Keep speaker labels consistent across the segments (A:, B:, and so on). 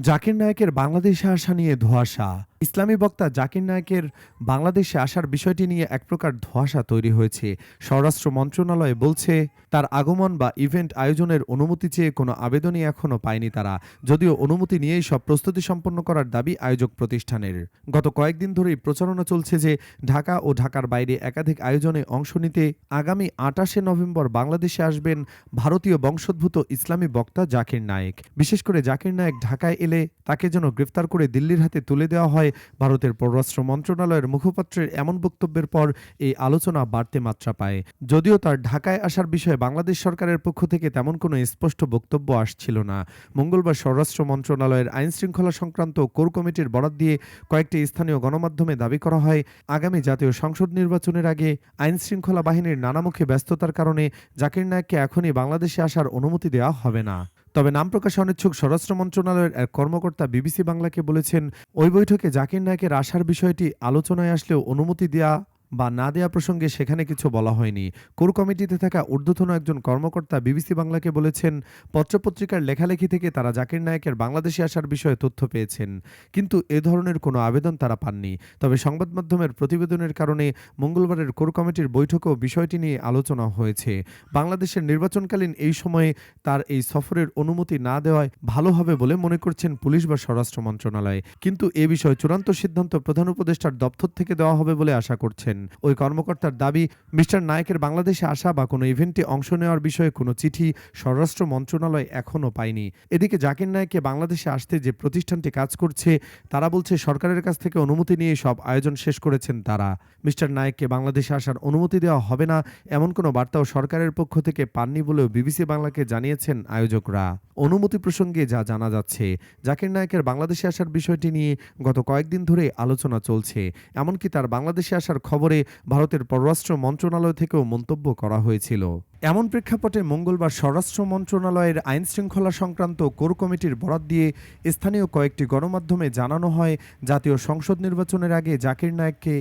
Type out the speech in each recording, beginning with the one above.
A: জাকির নায়কের বাংলাদেশে আসা নিয়ে ধোঁয়াশা। ইসলামী বক্তা জাকির নায়েকের বাংলাদেশে আসার বিষয়টি নিয়ে এক প্রকার ধোঁয়াশা তৈরি হয়েছে। স্বরাষ্ট্র মন্ত্রণালয় বলছে, তার আগমন বা ইভেন্ট আয়োজনের অনুমতি চেয়ে কোনো আবেদনই এখনও পায়নি তারা। যদিও অনুমতি নিয়েই সব প্রস্তুতি সম্পন্ন করার দাবি আয়োজক প্রতিষ্ঠানের। গত কয়েকদিন ধরেই প্রচারণা চলছে যে, ঢাকা ও ঢাকার বাইরে একাধিক আয়োজনে অংশ নিতে আগামী আটাশে নভেম্বর বাংলাদেশে আসবেন ভারতীয় বংশোদ্ভূত ইসলামী বক্তা জাকির নায়েক। বিশেষ করে জাকির নায়েক ঢাকায় এলে তাকে যেন গ্রেফতার করে দিল্লির হাতে তুলে দেওয়া হয় ভারতের পররাষ্ট্র মন্ত্রণালয়ের মুখপাত্রের এমন বক্তব্যের পর এই আলোচনা বাড়তে মাত্রা পায়। যদিও তার ঢাকায় আসার বিষয়ে বাংলাদেশ সরকারের পক্ষ থেকে তেমন কোনো স্পষ্ট বক্তব্য আসছিল না। মঙ্গলবার স্বরাষ্ট্র মন্ত্রণালয়ের আইন শৃঙ্খলা সংক্রান্ত কোর কমিটির বরাত দিয়ে কয়েকটি স্থানীয় গণমাধ্যমে দাবি করা হয়, আগামী জাতীয় সংসদ নির্বাচনের আগে আইন শৃঙ্খলা বাহিনীর নানামুখী ব্যস্ততার কারণে জাকির নায়ককে এখনই বাংলাদেশে আসার অনুমতি দেওয়া হবে না। তবে নাম প্রকাশে অনিচ্ছুক স্বরাষ্ট্র মন্ত্রণালয়ের এক কর্মকর্তা বিবিসি বাংলাকে বলেছেন, ওই বৈঠকে জাকির নায়কের আসার বিষয়টি আলোচনায় আসলেও অনুমতি দেয়া বা না দেয়া প্রসঙ্গে সেখানে কিছু বলা হয়নি। কোর কমিটিতে থাকা ঊর্ধ্বতন একজন কর্মকর্তা বিবিসি বাংলাকে বলেছেন, পত্রপত্রিকার লেখালেখি থেকে তারা জাকির নায়কের বাংলাদেশে আসার বিষয়ে তথ্য পেয়েছেন। কিন্তু এ ধরনের কোনো আবেদন তারা পাননি। তবে সংবাদ মাধ্যমের প্রতিবেদনের কারণে মঙ্গলবারের কোর কমিটির বৈঠকেও বিষয়টি নিয়ে আলোচনা হয়েছে। বাংলাদেশের নির্বাচনকালীন এই সময়ে তার এই সফরের অনুমতি না দেওয়ায় ভালো হবে বলে মনে করছেন পুলিশ বা স্বরাষ্ট্র মন্ত্রণালয়। কিন্তু এ বিষয়ে চূড়ান্ত সিদ্ধান্ত প্রধান উপদেষ্টার দপ্তর থেকে দেওয়া হবে বলে আশা করছেন। ওই কর্মকর্তার দাবি, মিস্টার নায়কের বাংলাদেশে আসা বা কোনো ইভেন্টে অংশ নেওয়ার বিষয়ে কোনো চিঠি স্বরাষ্ট্র মন্ত্রণালয় এখনও পায়নি। এদিকে জাকির নায়েককে বাংলাদেশে আসতে যে প্রতিষ্ঠানটি কাজ করছে, তারা বলছে সরকারের কাছ থেকে অনুমতি নিয়ে সব আয়োজন শেষ করেছেন তারা। মিস্টার নায়েককে বাংলাদেশে আসার অনুমতি দেওয়া হবে না, এমন কোনো বার্তাও সরকারের পক্ষ থেকে পাননি বলেও বিবিসি বাংলাকে জানিয়েছেন আয়োজকরা। অনুমতি প্রসঙ্গে যা জানা যাচ্ছে, জাকির নায়কের বাংলাদেশে আসার বিষয়টি নিয়ে গত কয়েকদিন ধরে আলোচনা চলছে। এমনকি তার বাংলাদেশে আসার খবরে ভারতের পররাষ্ট্র মন্ত্রণালয় থেকেও মন্তব্য করা হয়েছিল। এমন প্রেক্ষাপটে মঙ্গলবার স্বরাষ্ট্র মন্ত্রণালয়ের আইন শৃঙ্খলা সংক্রান্ত কোর কমিটির বরাত দিয়ে স্থানীয় কয়েকটি গণমাধ্যমে জানানো হয়, জাতীয় সংসদ নির্বাচনের আগে জাকির নায়েককে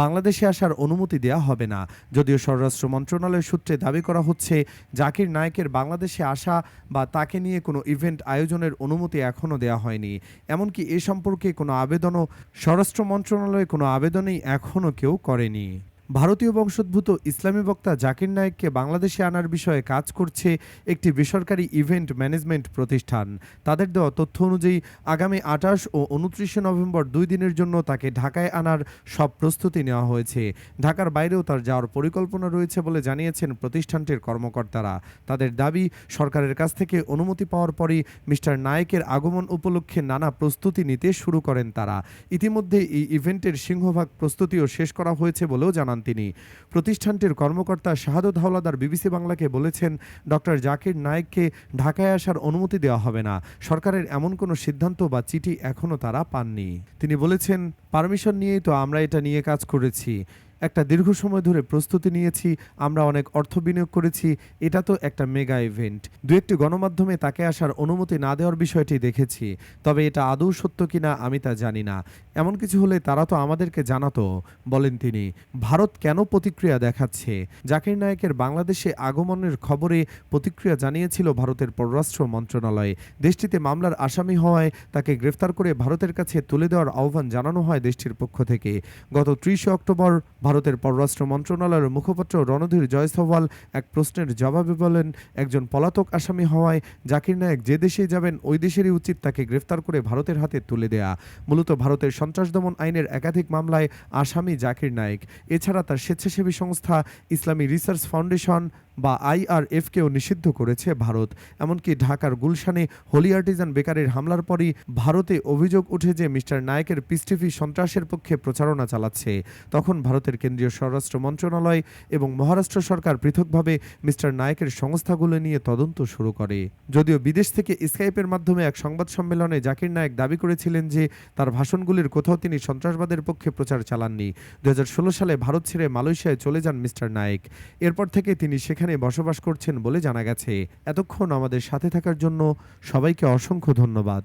A: বাংলাদেশে আসার অনুমতি দেওয়া হবে না। যদিও স্বরাষ্ট্র মন্ত্রণালয়ের সূত্রে দাবি করা হচ্ছে, জাকির নায়েকের বাংলাদেশে আসা বা তাকে নিয়ে কোনো ইভেন্ট আয়োজনের অনুমতি এখনও দেওয়া হয়নি। এমনকি এ সম্পর্কে কোনো আবেদনও স্বরাষ্ট্র মন্ত্রণালয়ে কোনো আবেদনই এখনও কেউ করেনি। ভারতীয় বংশোদ্ভূত ইসলামী বক্তা জাকির নায়েককে বাংলাদেশে আনার বিষয়ে কাজ করছে একটি বেসরকারি ইভেন্ট ম্যানেজমেন্ট প্রতিষ্ঠান। তাদের দেওয়া তথ্য অনুযায়ী, আগামী আঠাশ ও উনত্রিশে নভেম্বর দুই দিনের জন্য তাকে ঢাকায় আনার সব প্রস্তুতি নেওয়া হয়েছে। ঢাকার বাইরেও তার যাওয়ার পরিকল্পনা রয়েছে বলে জানিয়েছেন প্রতিষ্ঠানটির কর্মকর্তারা। তাদের দাবি, সরকারের কাছ থেকে অনুমতি পাওয়ার পরই মিস্টার নায়েকের আগমন উপলক্ষে নানা প্রস্তুতি নিতে শুরু করেন তারা। ইতিমধ্যে এই ইভেন্টের সিংহভাগ প্রস্তুতিও শেষ করা হয়েছে বলেও জানান তিনি। প্রতিষ্ঠানটির কর্মকর্তা শাহাদত হাওলাদার বিবিসি বাংলাকে বলেছেন, ডক্টর জাকির নায়েককে ঢাকায় আসার অনুমতি দেওয়া হবে না। সরকারের এমন কোনো সিদ্ধান্ত বা চিঠি এখনও তারা পাননি। তিনি বলেছেন, পারমিশন নিয়েই তো আমরা এটা নিয়ে কাজ করেছি। একটা দীর্ঘ সময় ধরে প্রস্তুতি নিয়েছি, আমরা অনেক অর্থ বিনিয়োগ করেছি, এটা তো একটা মেগা ইভেন্ট। দু একটি গণমাধ্যমে তাকে আসার অনুমতি না দেওয়ার বিষয়টি দেখেছি, তবে এটা আদৌ সত্য কিনা আমি তা জানি না। এমন কিছু হলে তারা তো আমাদেরকে জানাতো, বলেন তিনি, ভারত কেন প্রতিক্রিয়া দেখাচ্ছে? জাকির নায়েকের বাংলাদেশে আগমনের খবরে প্রতিক্রিয়া জানিয়েছিল ভারতের পররাষ্ট্র মন্ত্রণালয়। দেশটিতে মামলার আসামি হওয়ায় তাকে গ্রেফতার করে ভারতের কাছে তুলে দেওয়ার আহ্বান জানানো হয় দেশটির পক্ষ থেকে। গত ত্রিশে অক্টোবর ভারতের পররাষ্ট্র মন্ত্রণালয়ের মুখপাত্র রণধীর জয়সওয়াল এক প্রশ্নের জবাবে বলেন, একজন পলাতক আসামি হওয়ায় জাকির নায়েক যে দেশে যাবেন, ওই দেশেরই উচিত তাকে গ্রেফতার করে ভারতের হাতে তুলে দেয়া। মূলত ভারতের সন্ত্রাস দমন আইনের একাধিক মামলায় আসামি জাকির নায়েক। এছাড়া তার স্বেচ্ছাসেবী সংস্থা ইসলামী রিসার্চ ফাউন্ডেশন বা আইআরএফকেও নিষিদ্ধ করেছে ভারত। এমনকি ঢাকার গুলশানে হোলি আর্টিজান বেকারের হামলার পরই ভারতে অভিযোগ উঠে যে মিস্টার নায়েকের পিস্টিফি সন্ত্রাসের পক্ষে প্রচারণা চালাচ্ছে। তখন ভারতের কেন্দ্রীয় স্বরাষ্ট্র মন্ত্রণালয় এবং মহারাষ্ট্র সরকার পৃথকভাবে মিস্টার নায়কের সংস্থাগুলো নিয়ে তদন্ত শুরু করে। যদিও বিদেশ থেকে স্কাইপের মাধ্যমে এক সংবাদ সম্মেলনে জাকির নায়ক দাবি করেছিলেন যে তার ভাষণগুলির কোথাও তিনি সন্ত্রাসবাদের পক্ষে প্রচার চালাননি। দু হাজার ষোলো সালে ভারত ছেড়ে মালয়েশিয়ায় চলে যান মিস্টার নায়েক। এরপর থেকে তিনি সেখানে বসবাস করছেন বলে জানা গেছে। এতক্ষণ আমাদের সাথে থাকার জন্য সবাইকে অসংখ্য ধন্যবাদ।